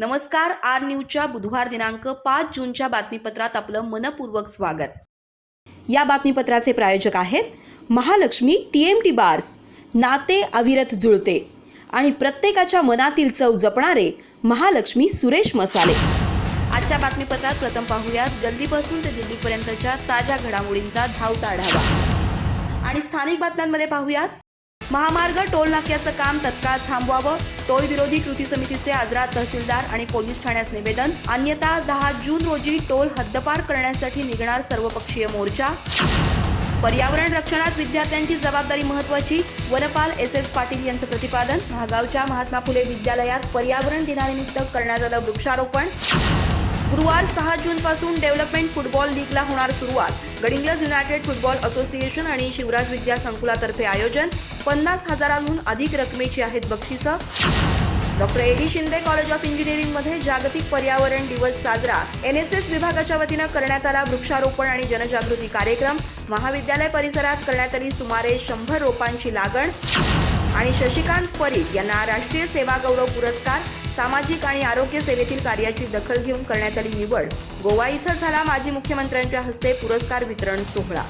नमस्कार आर न्यूजच्या बुधवार दिनांक पाच जूनच्या बातमीपत्रात आपलं मनपूर्वक स्वागत. या बातमीपत्राचे प्रायोजक आहेत Mahalakshmi T M T bars नाते अविरत जुळते आणि प्रत्येकाच्या मनातील चव जपणारे महालक्ष्मी सुरेश मसाले. आजच्या बातमीपत्रात प्रथम पाहूयात गल्लीपासून ते दिल्लीपर्यंतच्या ताज्या घडामोडींचा धावता आढावा. आणि स्थानिक बातम्यांमध्ये पाहूयात महामार्ग टोल नाक्याचं काम तत्काळ थांबवावं टोल विरोधी कृती समितीचे आजरा तहसीलदार आणि पोलीस ठाण्यास निवेदन. अन्यथा दहा जून रोजी टोल हद्दपार करण्यासाठी निघणार सर्वपक्षीय मोर्चा. पर्यावरण रक्षणात विद्यार्थ्यांची जबाबदारी महत्वाची वनपाल एस एस पाटील यांचं प्रतिपादन. महागावच्या महात्मा फुले विद्यालयात पर्यावरण दिनानिमित्त करण्यात आलं वृक्षारोपण. गुरुवार सहा जूनपासून डेव्हलपमेंट फुटबॉल लीगला होणार सुरुवात. गडिंग्लज युनायटेड फुटबॉल असोसिएशन आणि शिवराज विद्या संकुलातर्फे आयोजन. पन्नास हजारांहून अधिक रकमेची आहेत बक्षिसं. Doctor A D Shinde college of इंजिनिअरिंगमध्ये जागतिक पर्यावरण दिवस साजरा. एन एस एस विभागाच्या वतीनं करण्यात आला वृक्षारोपण आणि जनजागृती कार्यक्रम. महाविद्यालय परिसरात करण्यात आली सुमारे शंभर रोपांची लागण. आणि शशिकांत परीख यांना राष्ट्रीय सेवा गौरव पुरस्कार सामाजिक आणि आरोग्य सेवेतील कार्याची दखल घेऊन करण्यात आली निवड. गोवा इथं झाला माजी मुख्यमंत्र्यांच्या हस्ते पुरस्कार वितरण सोहळा.